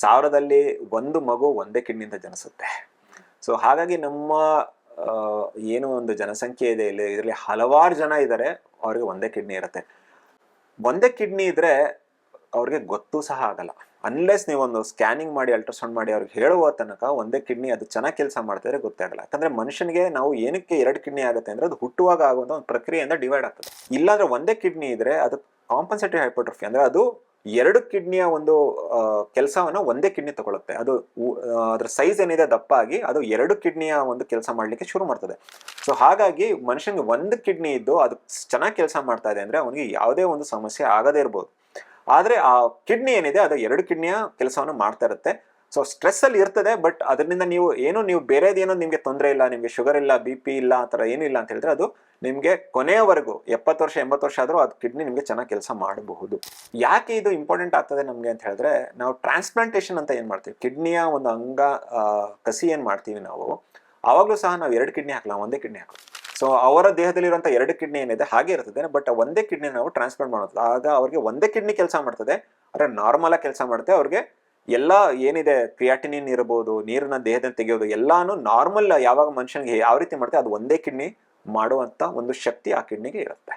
ಸಾವಿರದಲ್ಲಿ ಒಂದು ಮಗು ಒಂದೇ ಕಿಡ್ನಿಯಿಂದ ಜನಿಸುತ್ತೆ. ಸೊ ಹಾಗಾಗಿ ನಮ್ಮ ಏನು ಒಂದು ಜನಸಂಖ್ಯೆ ಇದೆ, ಇಲ್ಲಿ ಇದರಲ್ಲಿ ಹಲವಾರು ಜನ ಇದ್ದಾರೆ, ಅವ್ರಿಗೆ ಒಂದೇ ಕಿಡ್ನಿ ಇರುತ್ತೆ. ಒಂದೇ ಕಿಡ್ನಿ ಇದ್ರೆ ಅವ್ರಿಗೆ ಗೊತ್ತೂ ಸಹ ಆಗಲ್ಲ. ಅನ್ಲೆಸ್ ನೀವೊಂದು ಸ್ಕ್ಯಾನಿಂಗ್ ಮಾಡಿ ಅಲ್ಟ್ರಾಸೌಂಡ್ ಮಾಡಿ ಅವ್ರಿಗೆ ಹೇಳುವ ತನಕ ಒಂದೇ ಕಿಡ್ನಿ, ಅದು ಚೆನ್ನಾಗಿ ಕೆಲಸ ಮಾಡ್ತಿದ್ರೆ ಗೊತ್ತೇ ಆಗಲ್ಲ. ಯಾಕಂದ್ರೆ ಮನುಷ್ಯನಿಗೆ ನಾವು ಏನಕ್ಕೆ ಎರಡು ಕಿಡ್ನಿ ಆಗುತ್ತೆ ಅಂದ್ರೆ ಅದು ಹುಟ್ಟುವಾಗ ಆಗುವಂತ ಒಂದು ಪ್ರಕ್ರಿಯೆಯಿಂದ ಡಿವೈಡ್ ಆಗ್ತದೆ. ಇಲ್ಲಾಂದ್ರೆ ಒಂದೇ ಕಿಡ್ನಿ ಇದ್ರೆ ಅದು ಕಾಂಪನ್ಸೇಟಿವ್ ಹೈಪೋಟ್ರಫಿ ಅಂದ್ರೆ ಅದು ಎರಡು ಕಿಡ್ನಿಯ ಒಂದು ಕೆಲಸವನ್ನು ಒಂದೇ ಕಿಡ್ನಿ ತಗೊಳುತ್ತೆ. ಅದು ಅದರ ಸೈಜ್ ಏನಿದೆ ದಪ್ಪ ಆಗಿ ಅದು ಎರಡು ಕಿಡ್ನಿಯ ಒಂದು ಕೆಲಸ ಮಾಡ್ಲಿಕ್ಕೆ ಶುರು ಮಾಡ್ತದೆ. ಸೊ ಹಾಗಾಗಿ ಮನುಷ್ಯನಿಗೆ ಒಂದು ಕಿಡ್ನಿ ಇದ್ದು ಅದು ಚೆನ್ನಾಗಿ ಕೆಲಸ ಮಾಡ್ತಾ ಇದೆ ಅಂದ್ರೆ ಅವನಿಗೆ ಯಾವುದೇ ಒಂದು ಸಮಸ್ಯೆ ಆಗದೇ ಇರ್ಬೋದು. ಆದರೆ ಆ ಕಿಡ್ನಿ ಏನಿದೆ ಅದು ಎರಡು ಕಿಡ್ನಿಯ ಕೆಲಸವನ್ನು ಮಾಡ್ತಾ ಇರುತ್ತೆ. ಸೊ ಸ್ಟ್ರೆಸ್ ಅಲ್ಲಿ ಇರ್ತದೆ ಬಟ್ ಅದರಿಂದ ನೀವು ಏನು, ನೀವು ಬೇರೆದೇನೋ ನಿಮಗೆ ತೊಂದರೆ ಇಲ್ಲ, ನಿಮಗೆ ಶುಗರ್ ಇಲ್ಲ ಬಿ ಪಿ ಇಲ್ಲ, ಆ ಥರ ಇಲ್ಲ ಅಂತ ಹೇಳಿದ್ರೆ ಅದು ನಿಮಗೆ ಕೊನೆಯವರೆಗೂ ಎಪ್ಪತ್ತು ವರ್ಷ, ಎಂಬತ್ತು ವರ್ಷ ಆದರೂ ಅದು ಕಿಡ್ನಿ ನಿಮಗೆ ಚೆನ್ನಾಗಿ ಕೆಲಸ ಮಾಡಬಹುದು. ಯಾಕೆ ಇದು ಇಂಪಾರ್ಟೆಂಟ್ ಆಗ್ತದೆ ನಮಗೆ ಅಂತ ಹೇಳಿದ್ರೆ, ನಾವು ಟ್ರಾನ್ಸ್ಪ್ಲಾಂಟೇಷನ್ ಅಂತ ಏನು ಮಾಡ್ತೀವಿ? ಕಿಡ್ನಿಯ ಒಂದು ಅಂಗ ಕಸಿ ಏನು ಮಾಡ್ತೀವಿ ನಾವು? ಆವಾಗಲೂ ಸಹ ನಾವು ಎರಡು ಕಿಡ್ನಿ ಹಾಕಲ್ಲ ಒಂದೇ ಕಿಡ್ನಿ ಹಾಕಲ್ಲ ಸೊ ಅವರ ದೇಹದಲ್ಲಿರುವಂಥ ಎರಡು ಕಿಡ್ನಿ ಏನಿದೆ, ಹಾಗೆ ಇರ್ತದೆ ಬಟ್ ಒಂದೇ ಕಿಡ್ನಿ ನಾವು ಟ್ರಾನ್ಸ್ಪ್ಲಾಂಟ್ ಮಾಡೋದು. ಆಗ ಅವ್ರಿಗೆ ಒಂದೇ ಕಿಡ್ನಿ ಕೆಲಸ ಮಾಡ್ತದೆ, ಆದರೆ ನಾರ್ಮಲಾಗಿ ಕೆಲಸ ಮಾಡುತ್ತೆ, ಅವ್ರಿಗೆ ಎಲ್ಲ ಏನಿದೆ ಕ್ರಿಯಾಟಿನಿನ್ ಇರ್ಬೋದು, ನೀರನ್ನ ದೇಹದಿಂದ ತೆಗೆಯೋದು ಎಲ್ಲಾನು ನಾರ್ಮಲ್ ಯಾವಾಗ ಮನುಷ್ಯನಿಗೆ ಯಾವ ರೀತಿ ಮಾಡುತ್ತೆ ಅದು ಒಂದೇ ಕಿಡ್ನಿ ಮಾಡುವಂತ ಒಂದು ಶಕ್ತಿ ಆ ಕಿಡ್ನಿಗೆ ಇರುತ್ತೆ.